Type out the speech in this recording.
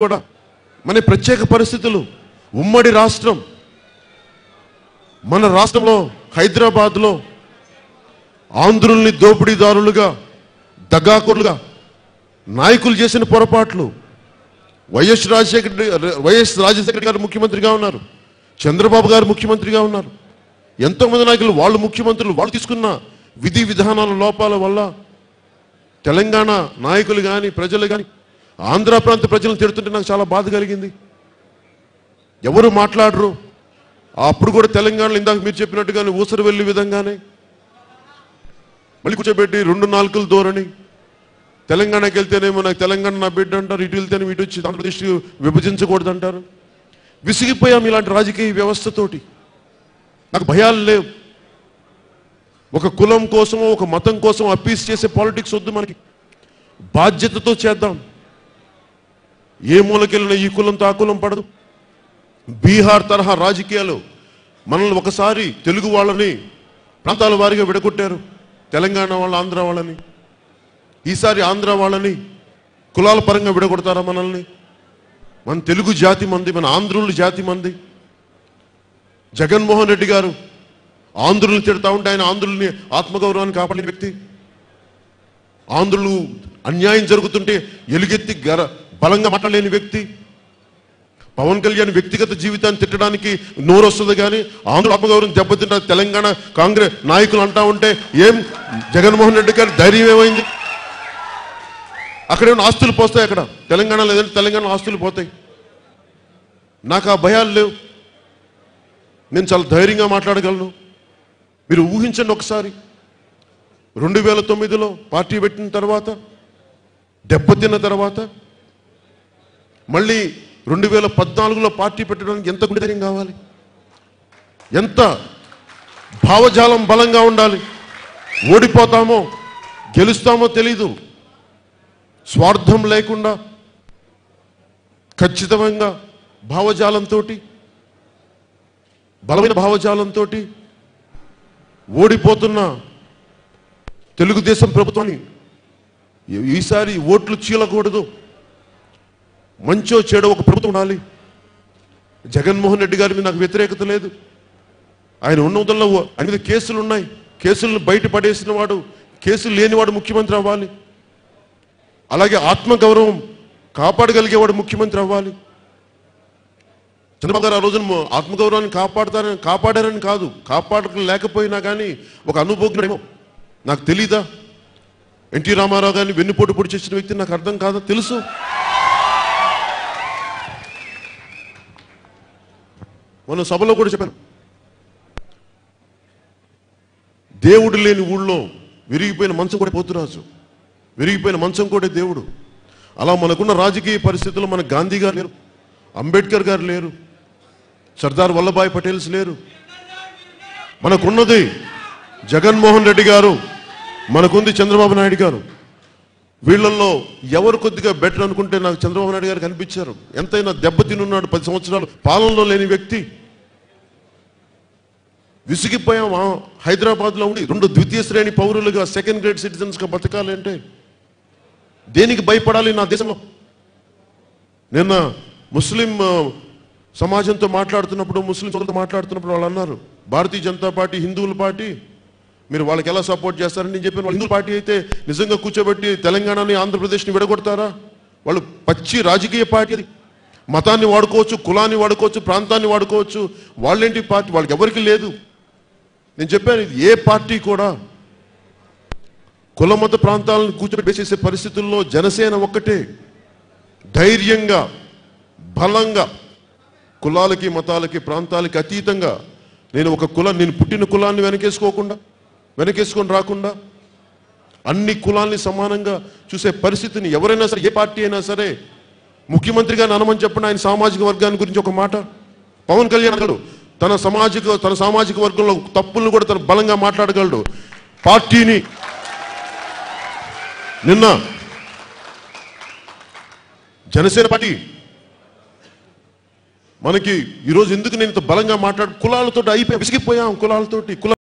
కూడా మన ప్రత్యేక పరిస్థితులు. ఉమ్మడి రాష్ట్రం. మన రాష్ట్రంలో హైదరాబాద్లో ఆంధ్రుల్ని దోపిడీదారులుగా దగాకులుగా నాయకులు చేసిన పొరపాట్లు. వైఎస్ రాజశేఖర వైఎస్ రాజశేఖర గారు ముఖ్యమంత్రిగా ఉన్నారు. చంద్రబాబు గారు ముఖ్యమంత్రిగా ఉన్నారు. ఎంతోమంది నాయకులు వాళ్ళు ముఖ్యమంత్రులు వాళ్ళు తీసుకున్న విధి విధానాల లోపాల వల్ల తెలంగాణ నాయకులు కానీ ప్రజలు కానీ ఆంధ్ర ప్రాంత ప్రజలను తిడుతుంటే నాకు చాలా బాధ కలిగింది. ఎవరు మాట్లాడరు? అప్పుడు కూడా తెలంగాణలో ఇందాక మీరు చెప్పినట్టుగానే ఊసరు వెళ్ళే విధంగానే. మళ్ళీ కూర్చోబెట్టి రెండు నాలుగులు ధోరణి. తెలంగాణకి వెళ్తేనేమో నాకు తెలంగాణ నా బిడ్డ అంటారు ఇటు వెళ్తేనే ఇటు వచ్చి ఆంధ్రప్రదేశ్ విభజించకూడదు అంటారు విసిగిపోయాం ఇలాంటి రాజకీయ వ్యవస్థతోటి. నాకు భయాలు లేవు. ఒక కులం కోసమో ఒక మతం కోసం అప్పీస్ చేసే పాలిటిక్స్ వద్దు మనకి. బాధ్యతతో చేద్దాం. ఏ మూలకెళ్ళినా ఈ కులంతో ఆ కులం పడదు. బీహార్ తరహా రాజకీయాలు మనల్ని ఒకసారి తెలుగు వాళ్ళని ప్రాంతాల వారిగా విడగొట్టారు. తెలంగాణ వాళ్ళ ఆంధ్ర వాళ్ళని. ఈసారి ఆంధ్ర వాళ్ళని కులాల పరంగా విడగొడతారా మనల్ని? మన తెలుగు జాతి మంది మన ఆంధ్రుల జాతి మంది. జగన్మోహన్ రెడ్డి గారు ఆంధ్రులు తిడతా ఉంటే ఆయన ఆంధ్రుల్ని ఆత్మగౌరవాన్ని కాపాడిన వ్యక్తి. ఆంధ్రులు అన్యాయం జరుగుతుంటే ఎలుగెత్తి గర బలంగా మాట్లాడలేని వ్యక్తి. పవన్ కళ్యాణ్ వ్యక్తిగత జీవితాన్ని తిట్టడానికి నోరు వస్తుంది కానీ ఆంధ్ర ఆత్మగౌరవం దెబ్బతింటారు తెలంగాణ కాంగ్రెస్ నాయకులు అంటా ఉంటే ఏం? జగన్మోహన్ రెడ్డి గారి ధైర్యం ఏమైంది? అక్కడ ఆస్తులు పోస్తాయి అక్కడ? తెలంగాణ లేదంటే తెలంగాణ ఆస్తులు పోతాయి. నాకు ఆ భయాలు లేవు. నేను చాలా ధైర్యంగా మాట్లాడగలను. మీరు ఊహించండి ఒకసారి. రెండు వేల తొమ్మిదిలో పార్టీ పెట్టిన తర్వాత దెబ్బతిన్న తర్వాత మళ్ళీ రెండు వేల పద్నాలుగులో పార్టీ పెట్టడానికి ఎంత గుండెర్యం కావాలి? ఎంత భావజాలం బలంగా ఉండాలి? ఓడిపోతామో గెలుస్తామో తెలీదు. స్వార్థం లేకుండా ఖచ్చితంగా భావజాలంతో బలమైన భావజాలంతో ఓడిపోతున్న తెలుగుదేశం ప్రభుత్వాన్ని ఈసారి ఓట్లు చీలకూడదు. మంచో చెడో ఒక ప్రభుత్వం ఉండాలి. జగన్మోహన్ రెడ్డి గారి మీద నాకు వ్యతిరేకత లేదు. ఆయన ఉన్నదంలో ఆయన మీద కేసులు ఉన్నాయి. కేసులను బయట పడేసిన వాడు కేసులు లేనివాడు ముఖ్యమంత్రి అవ్వాలి. అలాగే ఆత్మగౌరవం కాపాడగలిగేవాడు ముఖ్యమంత్రి అవ్వాలి. చంద్రబాబు గారు ఆ రోజున ఆత్మగౌరవాన్ని కాపాడతారని కాపాడారని కాదు. కాపాడలేకపోయినా కానీ ఒక అనుభవజ్ఞుడేమో నాకు తెలీదా? ఎన్టీ రామారావు గారిని వెన్నుపోటు పొడి చేసిన వ్యక్తి నాకు అర్థం కాదా? తెలుసు. మన సభలో కూడా చెప్పాను. దేవుడు లేని ఊళ్ళో విరిగిపోయిన మంచం కూడా పోతురాజు. విరిగిపోయిన మంచం కూడా దేవుడు. అలా మనకున్న రాజకీయ పరిస్థితుల్లో మన గాంధీ గారు లేరు అంబేద్కర్ గారు లేరు సర్దార్ వల్లభాయ్ పటేల్స్ లేరు. మనకున్నది జగన్మోహన్ రెడ్డి గారు మనకుంది చంద్రబాబు నాయుడు గారు. వీళ్ళల్లో ఎవరు కొద్దిగా బెటర్ అనుకుంటే నాకు చంద్రబాబు నాయుడు గారు కనిపించారు. ఎంతైనా దెబ్బతినున్నాడు పది సంవత్సరాలు. పాలనలో లేని వ్యక్తి. విసిగిపోయాం హైదరాబాద్లో ఉండి రెండు ద్వితీయ శ్రేణి పౌరులుగా సెకండ్ గ్రేడ్ సిటిజన్స్గా బతకాలంటే దేనికి భయపడాలి నా దేశంలో? నిన్న ముస్లిం సమాజంతో మాట్లాడుతున్నప్పుడు ముస్లిం సోదరులతో మాట్లాడుతున్నప్పుడు వాళ్ళు అన్నారు భారతీయ జనతా పార్టీ హిందువుల పార్టీ మీరు వాళ్ళకి ఎలా సపోర్ట్ చేస్తారని నేను చెప్పాను. వాళ్ళు హిందూ పార్టీ అయితే నిజంగా కూర్చోబెట్టి తెలంగాణని ఆంధ్రప్రదేశ్ని విడగొడతారా? వాళ్ళు పచ్చి రాజకీయ పార్టీ అది. మతాన్ని వాడుకోవచ్చు కులాన్ని వాడుకోవచ్చు ప్రాంతాన్ని వాడుకోవచ్చు. వాళ్ళేంటి పార్టీ? వాళ్ళకి ఎవరికి లేదు. నేను చెప్పాను ఇది ఏ పార్టీ కూడా కులమత ప్రాంతాలను కూర్చోబెట్టి చేసే పరిస్థితుల్లో జనసేన ఒక్కటే. ధైర్యంగా బలంగా కులాలకి మతాలకి ప్రాంతాలకి అతీతంగా నేను ఒక కులం నేను పుట్టిన కులాన్ని వెనకేసుకోకుండా వెనకేసుకొని రాకుండా అన్ని కులాల్ని సమానంగా చూసే పరిస్థితిని ఎవరైనా సరే ఏ పార్టీ అయినా సరే ముఖ్యమంత్రిగా ననమని చెప్పండి ఆయన సామాజిక వర్గాన్ని గురించి ఒక మాట. పవన్ కళ్యాణ్ అన్నాడు తన సామాజిక తన సామాజిక వర్గంలో తప్పులను కూడా తను బలంగా మాట్లాడగలడు. పార్టీని నిన్న జనసేన పార్టీ మనకి ఈరోజు ఎందుకు నేను ఇంత బలంగా మాట్లాడు కులాలతో అయిపోయి విసిగిపోయాం కులాలతోటి కుల